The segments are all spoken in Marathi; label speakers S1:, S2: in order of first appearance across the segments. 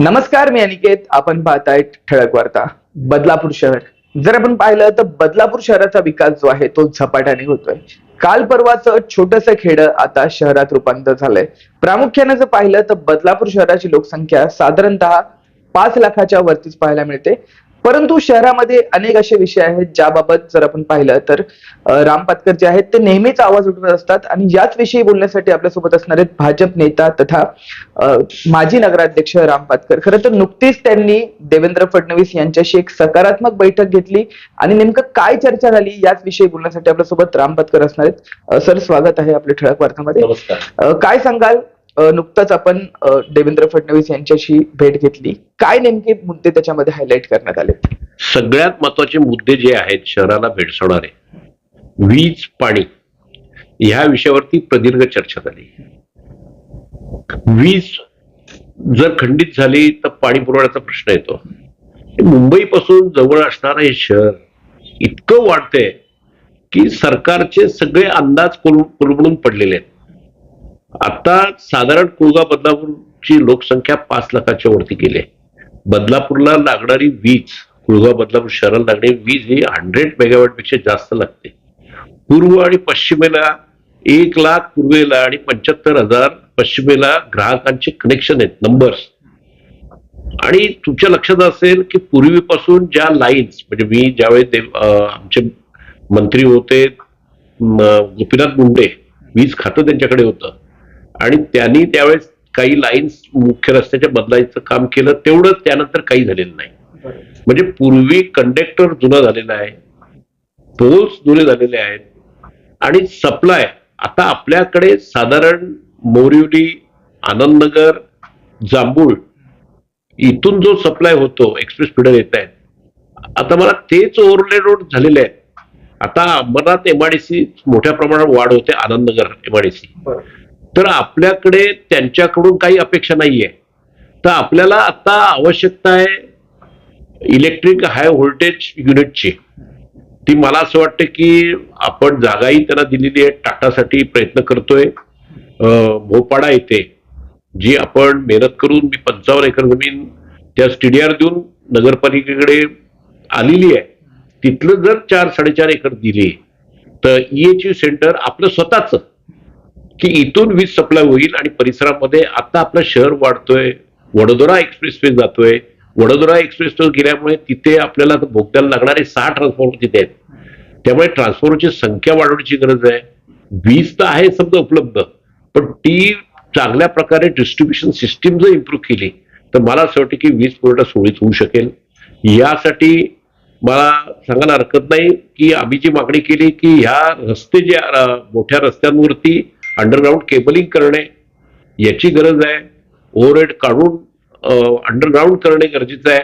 S1: नमस्कार मी अनिकेत. आपण पाहताय ठळक वार्ता. बदलापूर शहर. जर आपण पाहिलं तर बदलापूर शहराचा विकास जो आहे तो झपाट्याने होतोय. काल परवाचं छोटस खेड आता शहरात रूपांतर झालंय. प्रामुख्याने जर पाहिलं तर बदलापूर शहराची लोकसंख्या साधारणतः पाच लाखाच्या वरतीच पाहायला मिळते. परंतु शहरामध्ये अनेक असे विषय आहेत ज्याबाबत जर आपण पाहिलं तर राम पाटकर जे आहेत ते नेहमीच आवाज उठवत असतात आणि याच विषयी बोलण्यासाठी आपल्यासोबत असणार आहेत भाजप नेता तथा माजी नगराध्यक्ष राम पाटकर खरं तर नुकतीच त्यांनी देवेंद्र फडणवीस यांच्याशी एक सकारात्मक बैठक घेतली आणि नेमकं काय चर्चा झाली याच विषयी बोलण्यासाठी आपल्यासोबत राम पाटकर असणार आहेत. सर स्वागत आहे आपल्या ठळक वार्तामध्ये. काय सांगाल? नुकतंच आपण देवेंद्र फडणवीस यांच्याशी भेट घेतली. काय नेमके मुद्दे त्याच्यामध्ये हायलाईट करण्यात आले?
S2: सगळ्यात महत्त्वाचे मुद्दे जे आहेत शहराला भेडसवणारे वीज पाणी ह्या विषयावरती प्रदीर्घ चर्चा झाली वीज जर खंडित झाली तर पाणी पुरवठ्याचा प्रश्न येतो. मुंबईपासून जवळ असणारं हे शहर इतकं वाढतंय की सरकारचे सगळे अंदाज कोल- कोलमडून पडलेले आहेत. आता साधारण कुळगा बदलापूरची लोकसंख्या पाच लाखाच्या वरती गेली आहे. बदलापूरला लागणारी वीज कुळगाव बदलापूर शहराला लागणारी वीज ही हंड्रेड मेगावॅटपेक्षा जास्त लागते. पूर्व आणि पश्चिमेला एक लाख पूर्वेला आणि पंच्याहत्तर हजार पश्चिमेला ग्राहकांचे कनेक्शन आहेत नंबर्स आणि तुमच्या लक्षात असेल की पूर्वीपासून ज्या लाईन्स म्हणजे मी ज्यावेळेस देव- आमचे मंत्री होते गोपीनाथ मुंडे वीज खातं त्यांच्याकडे होतं. आणि त्यांनी त्यावेळेस काही लाईन्स मुख्य रस्त्याच्या बदलायचं काम केलं तेवढंच त्यानंतर काही झालेलं नाही. म्हणजे पूर्वी कंडक्टर जुना झालेला आहे पोल्स जुने झालेले आहेत आणि सप्लाय आता आपल्याकडे साधारण मोरिवली आनंदनगर जांभूळ इथून जो सप्लाय होतो एक्सप्रेस फिडर येत आहेत. आता मला तेच ओव्हरले रोड झालेले आहेत. आता अंबरनाथ एमआयडीसी मोठ्या प्रमाणात वाढ होते आनंदनगर एमआयडीसी तर आपल्याकडे त्यांच्याकडून काही अपेक्षा नाहीये. तर आपल्याला आता आवश्यकता आहे इलेक्ट्रिक हाय व्होल्टेज युनिटची. ती मला असं वाटतं की आपण जागाही त्यांना दिलेली आहे टाटासाठी प्रयत्न करतोय. भोपाडा येथे जी आपण मेहनत करून मी पंचावन्न एकर जमीन त्या स्टेडियर देऊन नगरपालिकेकडे आलेली आहे. तिथलं जर चार साडेचार एकर दिली तर ईएचयू सेंटर आपलं स्वतःचं की इथून वीज सप्लाय होईल आणि परिसरामध्ये आता आपलं शहर वाढतोय. वडोदरा एक्सप्रेसवे जातोय. वडोदरा एक्सप्रेसवे गेल्यामुळे तिथे आपल्याला भोगद्याला लागणारे सहा ट्रान्सफॉर्मर तिथे आहेत. त्यामुळे ट्रान्सफॉर्मरची संख्या वाढवण्याची गरज आहे. वीज तर आहे समजा उपलब्ध पण ती चांगल्या प्रकारे डिस्ट्रीब्युशन सिस्टीम जर इम्प्रूव्ह केली तर मला असं वाटतं की वीज पुरवठा सुरळीत होऊ शकेल. यासाठी मला सांगायला हरकत नाही की आम्ही जी मागणी केली की ह्या रस्ते जे मोठ्या रस्त्यांवरती अंडरग्राऊंड केबलिंग करणे याची गरज आहे. ओव्हरहेड काढून अंडरग्राऊंड करणे गरजेचं आहे.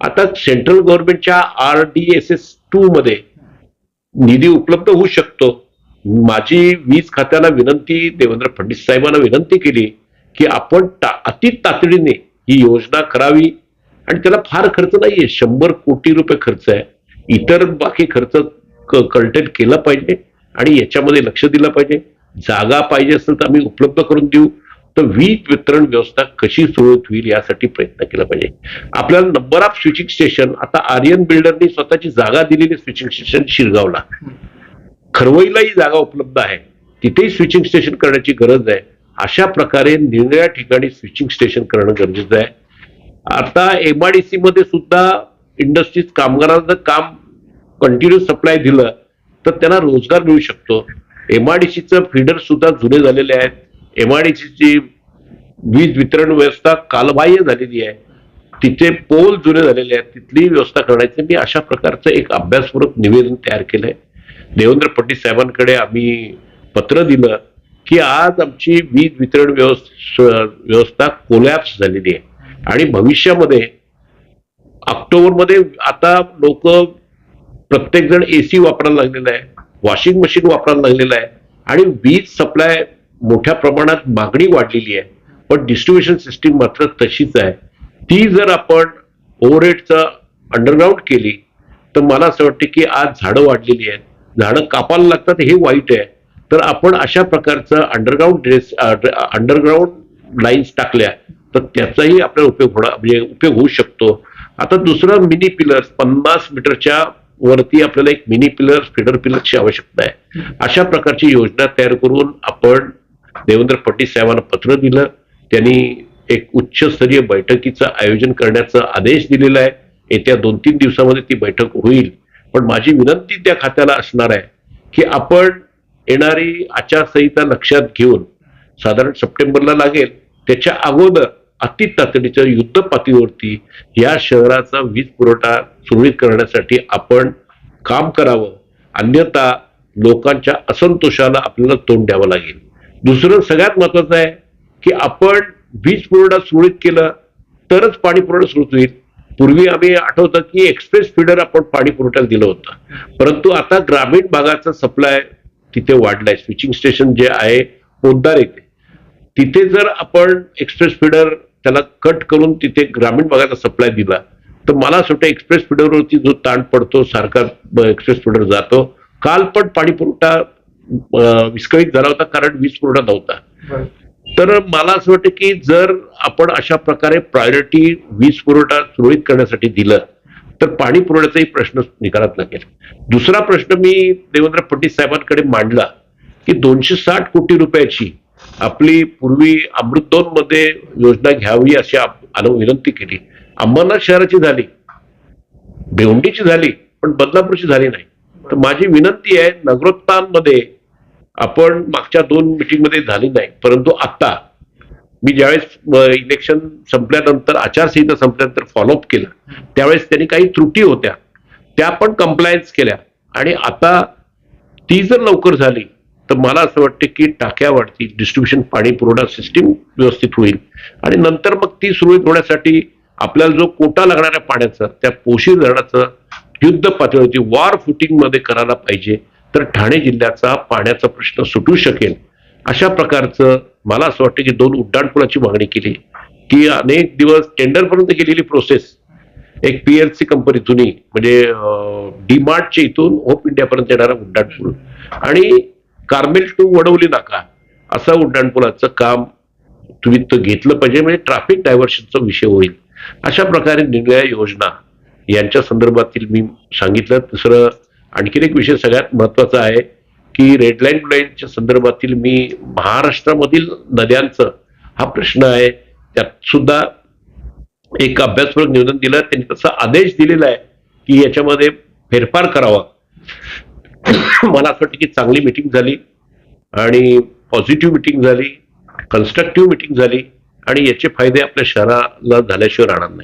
S2: आता सेंट्रल गव्हर्नमेंटच्या R D S S two मध्ये निधी उपलब्ध होऊ शकतो. माझी वीज खात्याला विनंती देवेंद्र फडणवीस साहेबांना विनंती केली की आपण ता- अति तातडीने ही योजना करावी. आणि त्याला फार खर्च नाहीये. शंभर कोटी रुपये खर्च आहे. इतर बाकी खर्च कंटेंट केला पाहिजे आणि याच्यामध्ये लक्ष दिलं पाहिजे. जागा पाहिजे असेल तर आम्ही उपलब्ध करून देऊ. तर वीज वितरण व्यवस्था कशी सुरळीत होईल यासाठी प्रयत्न केला पाहिजे. आपल्याला नंबर ऑफ स्विचिंग स्टेशन आता आर्यन बिल्डरनी स्वतःची जागा दिलेली स्विचिंग स्टेशन शिरगावला. खरवईलाही जागा उपलब्ध आहे. तिथेही स्विचिंग स्टेशन करण्याची गरज आहे. अशा प्रकारे निरनिळ्या ठिकाणी स्विचिंग स्टेशन करणं गरजेचं आहे. आता एमआयडीसी मध्ये सुद्धा इंडस्ट्रीज कामगारांना काम कंटिन्यू सप्लाय दिलं तर त्यांना रोजगार मिळू शकतो. एमआयडीसीचं फीडर सुद्धा जुने झालेले आहेत. एमआयडीसीची वीज वितरण व्यवस्था कालबाह्य झालेली आहे. तिथे पोल जुने झालेले आहेत. तिथली व्यवस्था करण्याचे मी अशा प्रकारचं एक अभ्यासपूर्वक निवेदन तयार केलंय. देवेंद्र फडणवीस साहेबांकडे आम्ही पत्र दिलं की आज आमची वीज वितरण व्यवस्था व्यवस्था कोलॅप्स झालेली आहे. आणि भविष्यामध्ये ऑक्टोबरमध्ये आता लोक प्रत्येकजण ए एसी वापरायला लागलेला आहे वॉशिंग मशीन वापरायला लागलेलं आहे. आणि वीज सप्लाय मोठ्या प्रमाणात मागणी वाढलेली आहे. पण डिस्ट्रीब्युशन सिस्टीम मात्र तशीच आहे. ती जर आपण ओव्हरहेडचा अंडरग्राऊंड केली तर मला असं वाटतं की आज झाडं वाढलेली आहेत. झाडं कापायला लागतात हे वाईट आहे. तर आपण अशा प्रकारचं अंडरग्राऊंड ड्रेस अंडरग्राऊंड लाईन्स टाकल्या तर त्याचाही आपल्याला उपयोग होणार म्हणजे उपयोग होऊ शकतो. आता दुसरं मिनी पिलर्स पन्नास मीटरच्या वरती आपल्याला एक मिनी पिलर फिडर पिलरची आवश्यकता आहे. अशा प्रकारची योजना तयार करून आपण देवेंद्र फडणवीस साहेबांना पत्र दिलं. त्यांनी एक उच्चस्तरीय बैठकीचं आयोजन करण्याचा आदेश दिलेला आहे. येत्या दोन तीन दिवसामध्ये ती बैठक होईल. पण माझी विनंती त्या खात्याला असणार आहे की आपण येणारी आचारसंहिता लक्षात घेऊन साधारण सप्टेंबरला लागेल त्याच्या अगोदर अति तातडीच्या युद्ध पातळीवरती या शहराचा वीज पुरवठा सुरळीत करण्यासाठी आपण काम करावं. अन्यथा लोकांच्या असंतोषाला आपल्याला तोंड द्यावं लागेल. दुसरं सगळ्यात महत्वाचं आहे की आपण वीज पुरवठा सुरळीत केलं तरच पाणी पुरवठा सुरळीत होईल. पूर्वी आम्ही आठवतं की एक्सप्रेस फिडर आपण पाणी पुरवठ्याला दिलं होतं. परंतु आता ग्रामीण भागाचा सप्लाय तिथे वाढलाय. स्विचिंग स्टेशन जे आहे पोद्दार येते तिथे जर आपण एक्सप्रेस फिडर त्याला कट करून तिथे ग्रामीण भागाचा सप्लाय दिला. तर मला असं वाटतं एक्सप्रेस फिडरवरती जो ताण पडतो सारखा एक्सप्रेस फिडर जातो. काल पण पाणी पुरवठा विस्कळीत झाला होता कारण वीज पुरवठा नव्हता. तर मला असं वाटतं की जर आपण अशा प्रकारे प्रायोरिटी वीज पुरवठा सुरळीत करण्यासाठी दिलं तर पाणी पुरवठ्याचाही प्रश्न निकालात लागेल. दुसरा प्रश्न मी देवेंद्र फडणवीस साहेबांकडे मांडला की दोनशे साठ कोटी रुपयाची आपली पूर्वी अमृत दोन मध्ये योजना घ्यावी अशी विनंती केली. अंबरनाथ शहराची झाली. भिवंडीची झाली पण बदलापूरची झाली नाही. तर माझी विनंती आहे नगरोत्थानमध्ये आपण मागच्या दोन मिटिंगमध्ये झाली नाही. परंतु आता मी ज्यावेळेस इलेक्शन संपल्यानंतर आचारसंहिता संपल्यानंतर फॉलोअप केलं त्यावेळेस त्यांनी काही त्रुटी होत्या. त्या पण कम्प्लायन्स केल्या. आणि आता ती जर लवकर झाली तर मला असं वाटतं की टाक्या वाढतील डिस्ट्रीब्युशन पाणी पुरवठा सिस्टीम व्यवस्थित होईल. आणि नंतर मग ती सुरळीत होण्यासाठी आपल्याला जो कोटा लागणाऱ्या पाण्याचा त्या पोशी धरणाचं युद्ध पातळीवरती वॉर फुटिंगमध्ये करायला पाहिजे तर ठाणे जिल्ह्याचा पाण्याचा प्रश्न सुटू शकेल. अशा प्रकारचं मला असं वाटतं की दोन उड्डाणपुलाची मागणी केली. की अनेक दिवस टेंडरपर्यंत गेलेली प्रोसेस एक पीएलसी कंपनी जुनी म्हणजे डी मार्टच्या इथून होप इंडियापर्यंत येणारा उड्डाणपूल. आणि कार्मेल टू वडवली नाका. असा उड्डाणपुलाचं काम तुम्ही तो घेतलं पाहिजे म्हणजे ट्रॅफिक डायव्हर्शनचा विषय होईल. अशा प्रकारे निर्णय योजना यांच्या संदर्भातील मी सांगितलं. दुसरं आणखीन एक विषय सगळ्यात महत्त्वाचा आहे की रेड लाईन लाईनच्या संदर्भातील मी महाराष्ट्रामधील नद्यांचं हा प्रश्न आहे. त्यात सुद्धा एक अभ्यासपूर्वक निवेदन दिलं. त्यांनी तसा आदेश दिलेला आहे की याच्यामध्ये फेरफार करावा. मला असं वाटतं की चांगली मिटिंग झाली आणि पॉझिटिव्ह मिटिंग झाली कन्स्ट्रक्टिव्ह मिटिंग झाली आणि याचे फायदे आपल्या शहराला झाल्याशिवाय राहणार नाही.